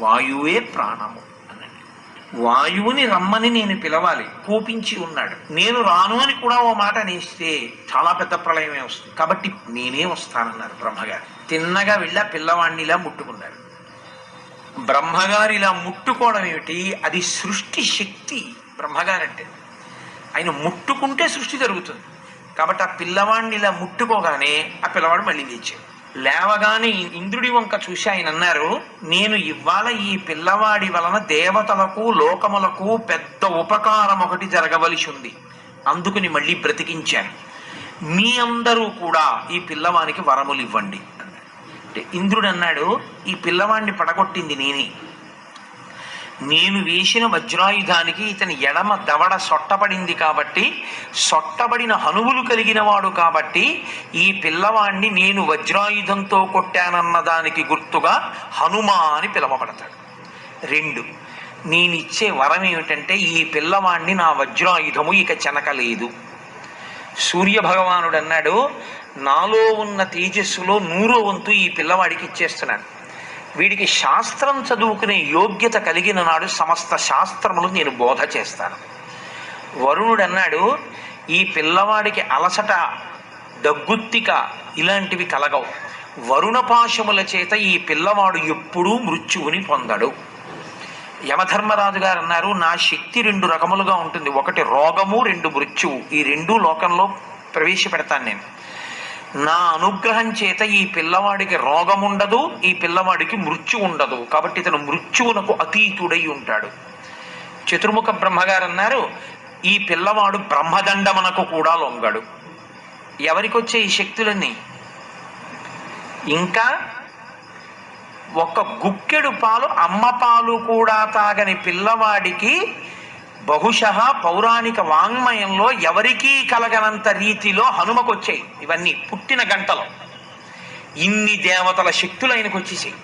వాయువే ప్రాణము అనండి వాయువుని రమ్మని నేను పిలవాలి కోపించి ఉన్నాడు. నేను రాను అని కూడా ఓ మాట అనేస్తే చాలా పెద్ద ప్రళయమే వస్తుంది. కాబట్టి నేనే వస్తానన్నారు బ్రహ్మగారు. తిన్నగా వెళ్ళి ఆ పిల్లవాడిని ఇలా బ్రహ్మగారు ఇలా ముట్టుకోవడం ఏమిటి? అది సృష్టి శక్తి బ్రహ్మగారంటే. ఆయన ముట్టుకుంటే సృష్టి జరుగుతుంది. కాబట్టి ఆ పిల్లవాడిని ఇలా ముట్టుకోగానే ఆ పిల్లవాడు మళ్ళీ లేచాడు. లేవగానే ఇంద్రుడి వంక చూసి ఆయన అన్నారు నేను ఇవాళ ఈ పిల్లవాడి వలన దేవతలకు లోకములకు పెద్ద ఉపకారం ఒకటి జరగవలసి ఉంది. అందుకుని మళ్ళీ బ్రతికించాను. మీ అందరూ కూడా ఈ పిల్లవానికి వరములు ఇవ్వండి అంటే ఇంద్రుడు అన్నాడు ఈ పిల్లవాడిని పడగొట్టింది నేనే. నేను వేసిన వజ్రాయుధానికి ఇతని ఎడమ దవడ సొట్టపడింది కాబట్టి సొట్టబడిన హనువులు కలిగిన వాడు కాబట్టి ఈ పిల్లవాణ్ణి నేను వజ్రాయుధంతో కొట్టానన్న దానికి గుర్తుగా హనుమా అని పిలవబడతాడు. రెండు నేనిచ్చే వరం ఏమిటంటే ఈ పిల్లవాణ్ణి నా వజ్రాయుధము ఇక చెనకలేదు. సూర్యభగవానుడు అన్నాడు నాలో ఉన్న తేజస్సులో నూరో వంతు ఈ పిల్లవాడికి ఇచ్చేస్తున్నాను. వీడికి శాస్త్రం చదువుకునే యోగ్యత కలిగిన నాడు సమస్త శాస్త్రములు నేను బోధ చేస్తాను. వరుణుడు అన్నాడు ఈ పిల్లవాడికి అలసట దగ్గుత్తిక ఇలాంటివి కలగవు. వరుణపాశముల చేత ఈ పిల్లవాడు ఎప్పుడూ మృత్యువుని పొందడు. యమధర్మరాజు గారు అన్నారు నా శక్తి రెండు రకములుగా ఉంటుంది. ఒకటి రోగము రెండు మృత్యువు. ఈ రెండు లోకంలో ప్రవేశపెడతాను నేను. నా అనుగ్రహం చేత ఈ పిల్లవాడికి రోగం ఉండదు ఈ పిల్లవాడికి మృత్యు ఉండదు కాబట్టి ఇతను మృత్యువునకు అతీతుడై ఉంటాడు. చతుర్ముఖ బ్రహ్మగారు అన్నారు ఈ పిల్లవాడు బ్రహ్మదండమునకు కూడా లొంగడు. ఎవరికొచ్చే ఈ శక్తులన్నీ? ఇంకా ఒక గుక్కెడు పాలు అమ్మ పాలు కూడా తాగని పిల్లవాడికి బహుశ పౌరాణిక వాంగ్మయంలో ఎవరికీ కలగనంత రీతిలో హనుమకొచ్చాయి. ఇవన్నీ పుట్టిన గంటలో. ఇన్ని దేవతల శక్తులు ఆయనకు వచ్చేసాయి.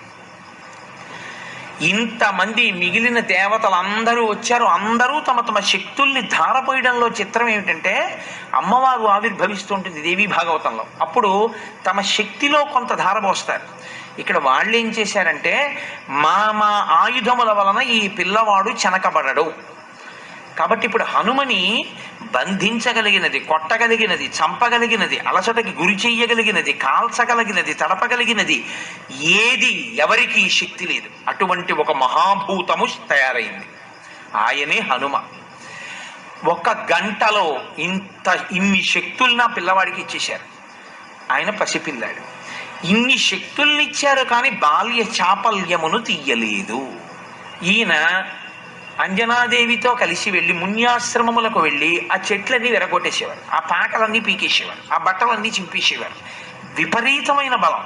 ఇంతమంది మిగిలిన దేవతలు అందరూ వచ్చారు. అందరూ తమ తమ శక్తుల్ని ధారపోయడంలో చిత్రం ఏమిటంటే అమ్మవారు ఆవిర్భవిస్తుంటుంది దేవీ భాగవతంలో. అప్పుడు తమ శక్తిలో కొంత ధారపోస్తారు. ఇక్కడ వాళ్ళు ఏం చేశారంటే మా మా ఆయుధముల వలన ఈ పిల్లవాడు చెనకబడడు. కాబట్టి ఇప్పుడు హనుమని బంధించగలిగినది కొట్టగలిగినది చంపగలిగినది అలసటకి గురి చెయ్యగలిగినది కాల్చగలిగినది తడపగలిగినది ఏది ఎవరికి శక్తి లేదు. అటువంటి ఒక మహాభూతము తయారైంది. ఆయనే హనుమ. ఒక గంటలో ఇంత ఇన్ని శక్తుల్ని నా పిల్లవాడికి ఇచ్చేశారు. ఆయన పసిపిల్లాడు. ఇన్ని శక్తుల్నిచ్చారు కానీ బాల్య చాపల్యమును తీయలేదు. ఈయన అంజనాదేవితో కలిసి వెళ్ళి మున్యాశ్రమములకు వెళ్ళి ఆ చెట్లన్నీ విరగొట్టేసేవారు. ఆ పాకలన్నీ పీకేసేవారు. ఆ బట్టలన్నీ చింపేసేవారు. విపరీతమైన బలం.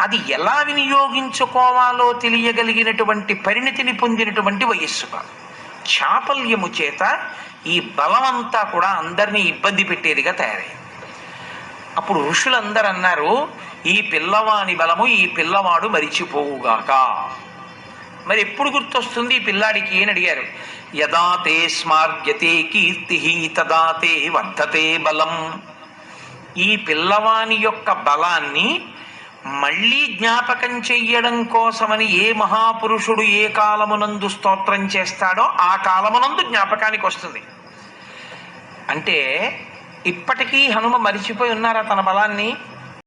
అది ఎలా వినియోగించుకోవాలో తెలియగలిగినటువంటి పరిణతిని పొందినటువంటి వయస్సు కాదు. చాపల్యము చేత ఈ బలమంతా కూడా అందరినీ ఇబ్బంది పెట్టేదిగా తయారైంది. అప్పుడు ఋషులందరూ అన్నారు ఈ పిల్లవాని బలము ఈ పిల్లవాడు మరిచిపోవుగాక. మరి ఎప్పుడు గుర్తొస్తుంది ఈ పిల్లాడికి అని అడిగారు. యదా తే స్మార్యతే కీర్తి తదా తే వర్ధతే బలం. ఈ పిల్లవాని యొక్క బలాన్ని మళ్ళీ జ్ఞాపకం చెయ్యడం కోసమని ఏ మహాపురుషుడు ఏ కాలమునందు స్తోత్రం చేస్తాడో ఆ కాలమునందు జ్ఞాపకానికి వస్తుంది. అంటే ఇప్పటికీ హనుమ మరిచిపోయి ఉన్నారా తన బలాన్ని?